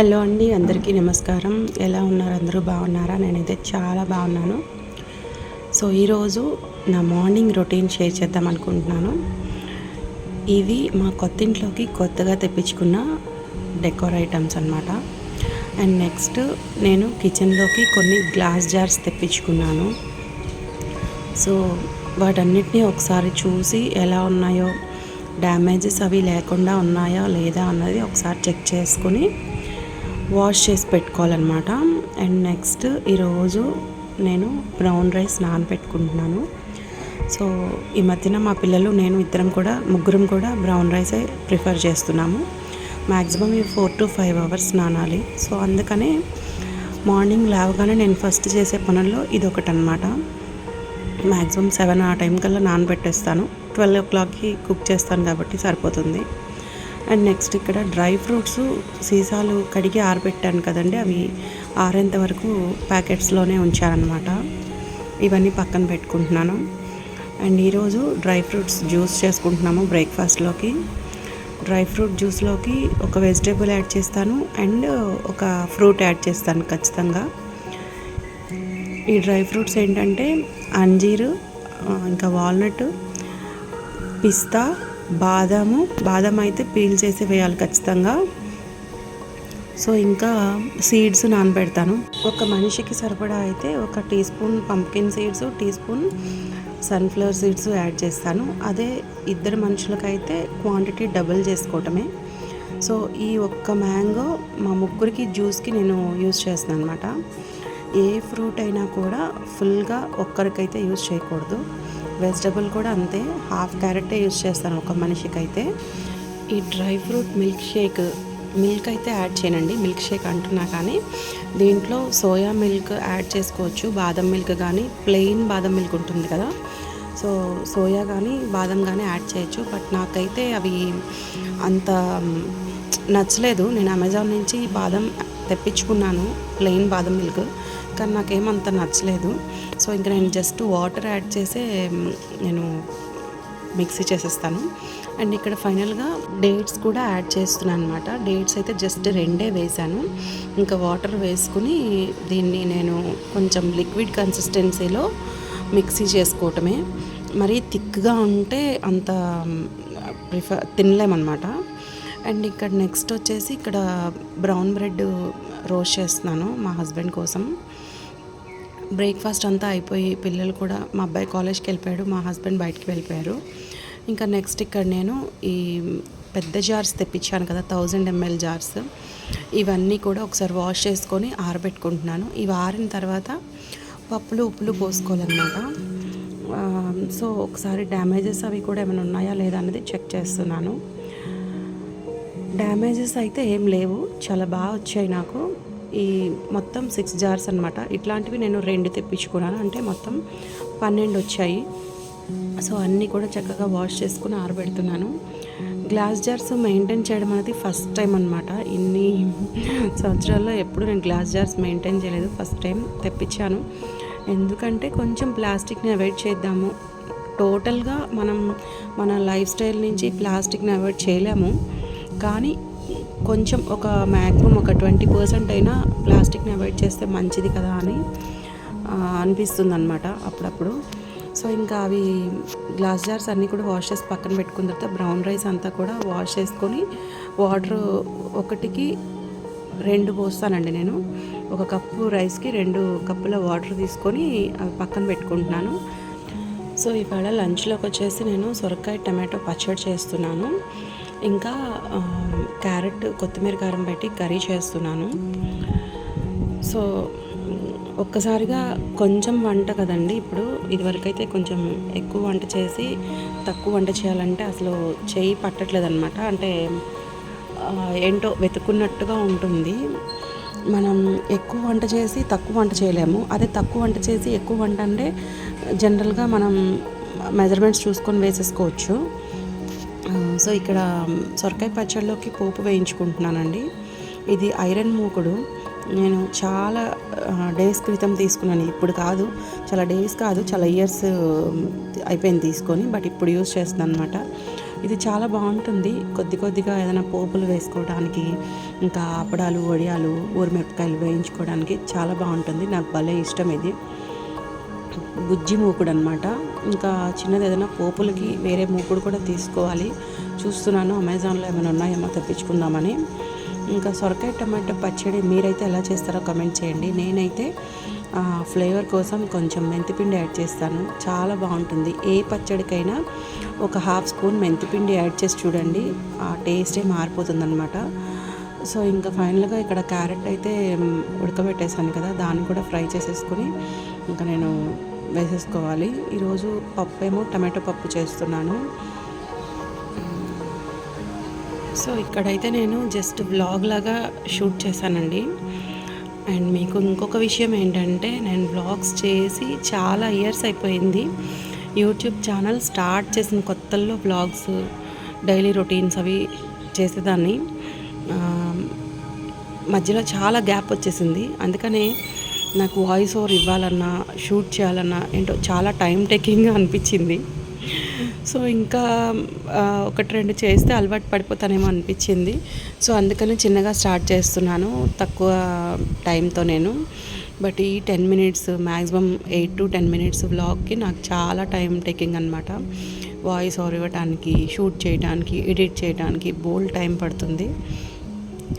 Hello అండి అందరికీ నమస్కారం. ఎలా ఉన్నారు? అందరూ బాగున్నారా? నేనైతే చాలా బాగున్నాను. సో ఈరోజు నా మార్నింగ్ రొటీన్ షేర్ చేద్దాం అనుకుంటున్నాను. ఇవి మా కొత్త ఇంట్లోకి కొత్తగా తెప్పించుకున్న డెకోర్ ఐటమ్స్ అనమాట అండ్ నెక్స్ట్ నేను కిచెన్లోకి కొన్ని గ్లాస్ జార్స్ తెప్పించుకున్నాను. సో వాటన్నిటిని ఒకసారి చూసి ఎలా ఉన్నాయో డ్యామేజెస్ అవి లేకుండా ఉన్నాయా లేదా అన్నది ఒకసారి చెక్ చేసుకుని వాష్ చేసి పెట్టుకోవాలన్నమాట. అండ్ నెక్స్ట్ ఈరోజు నేను బ్రౌన్ రైస్ నానబెట్టుకుంటున్నాను. సో ఈ మధ్యన మా పిల్లలు నేను ఇద్దరం కూడా ముగ్గురం కూడా బ్రౌన్ రైసే ప్రిఫర్ చేస్తున్నాము. మ్యాక్సిమం ఈ ఫోర్ టు ఫైవ్ అవర్స్ నానాలి. సో అందుకనే మార్నింగ్ లేవగానే నేను ఫస్ట్ చేసే పనుల్లో ఇది ఒకటి అనమాట మ్యాక్సిమం సెవెన్ ఆ టైం కల్లా నానబెట్టేస్తాను. ట్వెల్వ్ ఓ క్లాక్కి కుక్ చేస్తాను కాబట్టి సరిపోతుంది. అండ్ నెక్స్ట్ ఇక్కడ డ్రై ఫ్రూట్స్ సీసాలు కడిగి ఆరబెట్టాను కదండి అవి ఆరేంత వరకు ప్యాకెట్స్లోనే ఉంచానమాట ఇవన్నీ పక్కన పెట్టుకుంటున్నాను. అండ్ ఈరోజు డ్రై ఫ్రూట్స్ జ్యూస్ చేసుకుంటున్నాము బ్రేక్ఫాస్ట్లోకి. డ్రై ఫ్రూట్ జ్యూస్లోకి ఒక వెజిటేబుల్ యాడ్ చేస్తాను అండ్ ఒక ఫ్రూట్ యాడ్ చేస్తాను ఖచ్చితంగా. ఈ డ్రై ఫ్రూట్స్ ఏంటంటే అంజీరు ఇంకా వాల్నట్ పిస్తా బాదాము బాదం అయితే పీల్ చేసి వేయాలి ఖచ్చితంగా. సో ఇంకా సీడ్స్ నానబెడతాను. ఒక మనిషికి సరిపడా అయితే ఒక teaspoon pumpkin seeds teaspoon sunflower seeds add చేస్తాను. అదే ఇద్దరు మనుషులకైతే క్వాంటిటీ డబుల్ చేసుకోవటమే. సో ఈ ఒక్క మ్యాంగో మా ముగ్గురికి జ్యూస్కి నేను యూస్ చేస్తాను అనమాట ఏ ఫ్రూట్ అయినా కూడా ఫుల్గా ఒక్కరికైతే యూజ్ చేయకూడదు. వెజిటబుల్ కూడా అంతే. హాఫ్ క్యారెటే యూస్ చేస్తాను ఒక మనిషికి అయితే ఈ dry fruit milkshake milk అయితే యాడ్ చేయనండి మిల్క్ షేక్ అంటున్నా కానీ. దీంట్లో సోయా మిల్క్ యాడ్ చేసుకోవచ్చు బాదం మిల్క్ కానీ ప్లెయిన్ బాదం మిల్క్ ఉంటుంది కదా. సో సోయా కానీ బాదం కానీ యాడ్ చేయొచ్చు. బట్ నాకైతే అవి అంత నచ్చలేదు. నేను అమెజాన్ నుంచి బాదం తెప్పించుకున్నాను ప్లెయిన్ బాదం మిల్క్. కానీ నాకేమంత నచ్చలేదు. సో ఇంకా నేను జస్ట్ వాటర్ యాడ్ చేసే నేను మిక్సీ చేసేస్తాను. అండ్ ఇక్కడ ఫైనల్గా డేట్స్ కూడా యాడ్ చేస్తున్నాను అనమాట డేట్స్ అయితే జస్ట్ రెండే వేసాను. ఇంకా వాటర్ వేసుకుని దీన్ని నేను కొంచెం లిక్విడ్ కన్సిస్టెన్సీలో మిక్సీ చేసుకోవటమే. మరీ థిక్గా ఉంటే అంత ప్రిఫర్ తినలేమన్నమాట. అండ్ ఇక్కడ నెక్స్ట్ వచ్చేసి ఇక్కడ బ్రౌన్ బ్రెడ్ రోస్ట్ చేస్తున్నాను మా హస్బెండ్ కోసం. బ్రేక్ఫాస్ట్ అంతా అయిపోయి పిల్లలు కూడా మా అబ్బాయి కాలేజ్కి వెళ్ళిపోయాడు మా హస్బెండ్ బయటికి వెళ్ళిపోయారు. ఇంకా నెక్స్ట్ ఇక్కడ నేను ఈ పెద్ద జార్స్ తెప్పించాను కదా థౌజండ్ ఎంఎల్ జార్స్. ఇవన్నీ కూడా ఒకసారి వాష్ చేసుకొని ఆరబెట్టుకుంటున్నాను. ఇవి ఆరిన తర్వాత పప్పులు ఉప్పులు పోసుకోవాలన్నమాట. సో ఒకసారి డ్యామేజెస్ అవి కూడా ఏమైనా ఉన్నాయా లేదా అనేది చెక్ చేస్తున్నాను. డ్యామేజెస్ అయితే ఏం లేవు చాలా బాగా వచ్చాయి నాకు. ఈ మొత్తం సిక్స్ జార్స్ అనమాట ఇట్లాంటివి నేను రెండు తెప్పించుకున్నాను. అంటే మొత్తం పన్నెండు వచ్చాయి. సో అన్నీ కూడా చక్కగా వాష్ చేసుకుని ఆరబెడుతున్నాను. గ్లాస్ జార్స్ మెయింటైన్ చేయడం అనేది ఫస్ట్ టైం అనమాట ఇన్ని సంవత్సరాల్లో ఎప్పుడు నేను గ్లాస్ జార్స్ మెయింటైన్ చేయలేదు. ఫస్ట్ టైం తెప్పించాను. ఎందుకంటే కొంచెం ప్లాస్టిక్ని అవాయిడ్ చేద్దాము. టోటల్గా మనం మన లైఫ్ స్టైల్ నుంచి ప్లాస్టిక్ని అవాయిడ్ చేయలేము. కానీ కొంచెం ఒక మ్యాక్సిమం ఒక ట్వంటీ పర్సెంట్ అయినా ప్లాస్టిక్ని అవాయిడ్ చేస్తే మంచిది కదా అని అనిపిస్తుంది అనమాట అప్పుడప్పుడు. సో ఇంకా అవి గ్లాస్ జార్స్ అన్నీ కూడా వాష్ చేసి పక్కన పెట్టుకున్న తర్వాత బ్రౌన్ రైస్ అంతా కూడా వాష్ చేసుకొని వాటర్ ఒకటికి రెండు పోస్తానండి నేను. ఒక కప్పు రైస్కి రెండు కప్పుల వాటర్ తీసుకొని అవి పక్కన పెట్టుకుంటున్నాను. సో ఇవాళ లంచ్లోకి వచ్చేసి నేను సొరకాయ టమాటో పచ్చడి చేస్తున్నాను. ఇంకా క్యారెట్ కొత్తిమీర కారం పెట్టి కర్రీ చేస్తున్నాను. సో ఒక్కసారిగా కొంచెం వంట కదండి ఇప్పుడు. ఇదివరకైతే కొంచెం ఎక్కువ వంట చేసి తక్కువ వంట చేయాలంటే అసలు చేయి పట్టట్లేదు అనమాట అంటే ఏంటో వెతుకున్నట్టుగా ఉంటుంది. మనం ఎక్కువ వంట చేసి తక్కువ వంట చేయలేము. అదే తక్కువ వంట చేసి ఎక్కువ వంట అంటే జనరల్గా మనం మెజర్మెంట్స్ చూసుకొని వేసేసుకోవచ్చు. సో ఇక్కడ సొరకాయ పచ్చళ్ళలోకి పోపు వేయించుకుంటున్నానండి. ఇది ఐరన్ మూకుడు. నేను చాలా డేస్ క్రితం తీసుకున్నాను. ఇప్పుడు కాదు చాలా డేస్ కాదు చాలా ఇయర్స్ అయిపోయింది తీసుకొని బట్ ఇప్పుడు యూస్ చేస్తున్నాను అనమాట ఇది చాలా బాగుంటుంది. కొద్ది కొద్దిగా ఏదైనా పోపులు వేసుకోవడానికి ఇంకా అప్పడాలు వడియాలు ఊరిమిరపకాయలు వేయించుకోవడానికి చాలా బాగుంటుంది. నాకు భలే ఇష్టం ఇది. బుజ్జి మూకుడు అనమాట ఇంకా చిన్నది ఏదైనా పోపులకి వేరే మూకుడు కూడా తీసుకోవాలి. చూస్తున్నాను. అమెజాన్లో ఏమైనా ఉన్నాయేమో తెప్పించుకుందామని. ఇంకా సొరకాయ టమాటో పచ్చడి మీరైతే ఎలా చేస్తారో కమెంట్ చేయండి. నేనైతే ఫ్లేవర్ కోసం కొంచెం మెంతిపిండి యాడ్ చేస్తాను. చాలా బాగుంటుంది. ఏ పచ్చడికైనా ఒక హాఫ్ స్పూన్ మెంతిపిండి యాడ్ చేసి చూడండి. ఆ టేస్టే మారిపోతుంది అనమాట సో ఇంకా ఫైనల్గా ఇక్కడ క్యారెట్ అయితే ఉడకబెట్టేశాను ఉడకబెట్టేసాను కదా. దాన్ని కూడా ఫ్రై చేసేసుకొని ఇంకా నేను వేసేసుకోవాలి. ఈరోజు పప్పు ఏమో టమాటో పప్పు చేస్తున్నాను. సో ఇక్కడైతే నేను జస్ట్ బ్లాగ్ లాగా షూట్ చేశానండి. అండ్ మీకు ఇంకొక విషయం ఏంటంటే నేను బ్లాగ్స్ చేసి చాలా ఇయర్స్ అయిపోయింది. యూట్యూబ్ ఛానల్ స్టార్ట్ చేసిన కొత్తల్లో బ్లాగ్స్ డైలీ రొటీన్స్ అవి చేసేదాన్ని. మధ్యలో చాలా గ్యాప్ వచ్చేసింది. అందుకనే నాకు వాయిస్ ఓవర్ ఇవ్వాలన్నా షూట్ చేయాలన్నా ఏంటో చాలా టైం టేకింగ్గా అనిపించింది. సో ఇంకా ఒకటి రెండు చేస్తే అలవాటు పడిపోతానేమో అనిపించింది. సో అందుకని చిన్నగా స్టార్ట్ చేస్తున్నాను తక్కువ టైంతో నేను. బట్ ఈ ten minutes maximum eight to ten minutes వ్లాగ్కి నాకు చాలా టైం టేకింగ్ అనమాట వాయిస్ ఓవర్ ఇవ్వడానికి షూట్ చేయడానికి ఎడిట్ చేయడానికి బోల్డ్ టైం పడుతుంది.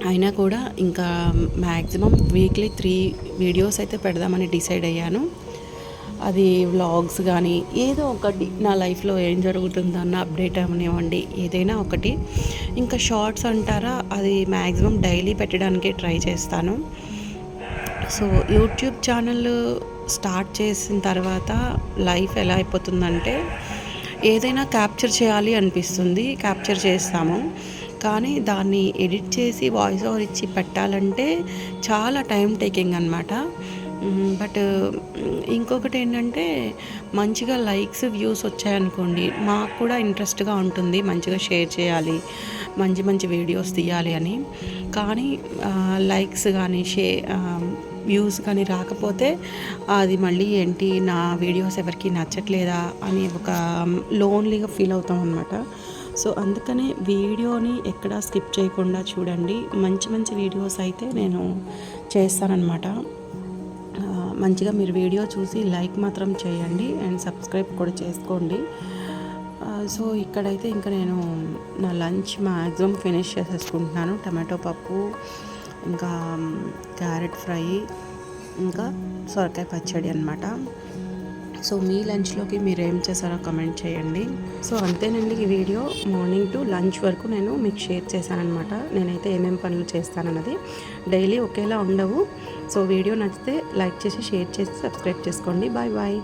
అయినా కూడా ఇంకా మ్యాక్సిమం వీక్లీ త్రీ వీడియోస్ అయితే పెడదామని డిసైడ్ అయ్యాను. అది వ్లాగ్స్ కానీ ఏదో ఒకటి నా లైఫ్లో ఏం జరుగుతుందన్న అప్డేట్ అవనివ్వండి ఏదైనా ఒకటి. ఇంకా షార్ట్స్ అంటారా అది మ్యాక్సిమం డైలీ పెట్టడానికే ట్రై చేస్తాను. సో యూట్యూబ్ ఛానల్ స్టార్ట్ చేసిన తర్వాత లైఫ్ ఎలా అయిపోతుందంటే ఏదైనా క్యాప్చర్ చేయాలి అనిపిస్తుంది క్యాప్చర్ చేస్తాము. కానీ దాన్ని ఎడిట్ చేసి వాయిస్ ఓవర్ ఇచ్చి పెట్టాలంటే చాలా టైం టేకింగ్ అనమాట బట్ ఇంకొకటి ఏంటంటే మంచిగా లైక్స్ వ్యూస్ వచ్చాయనుకోండి మాకు కూడా ఇంట్రెస్ట్గా ఉంటుంది మంచిగా షేర్ చేయాలి మంచి మంచి వీడియోస్ తీయాలి అని. కానీ లైక్స్ కానీ షే వ్యూస్ కానీ రాకపోతే అది మళ్ళీ ఏంటి నా వీడియోస్ ఎవరికి నచ్చట్లేదా అని ఒక లోన్లీగా ఫీల్ అవుతాం అనమాట సో అందుకనే వీడియోని ఎక్కడా స్కిప్ చేయకుండా చూడండి. మంచి మంచి వీడియోస్ అయితే నేను చేస్తానన్నమాట. మంచిగా మీరు వీడియో చూసి లైక్ మాత్రం చేయండి అండ్ సబ్స్క్రైబ్ కూడా చేసుకోండి. సో ఇక్కడైతే ఇంకా నేను నా లంచ్ మ్యాక్సిమం ఫినిష్ చేసేసుకుంటున్నాను. టమాటో పప్పు ఇంకా క్యారెట్ ఫ్రై ఇంకా సొరకాయ పచ్చడి అనమాట సో మీ లంచ్లోకి మీరు ఏం చేశారో కమెంట్ చేయండి. సో అంతేనండి ఈ వీడియో. మార్నింగ్ టు లంచ్ వరకు నేను మీకు షేర్ చేశానమాట నేనైతే ఏమేం పనులు చేస్తానన్నది డైలీ ఒకేలా ఉండవు. సో వీడియో నచ్చితే లైక్ చేసి షేర్ చేసి సబ్స్క్రైబ్ చేసుకోండి. Bye bye.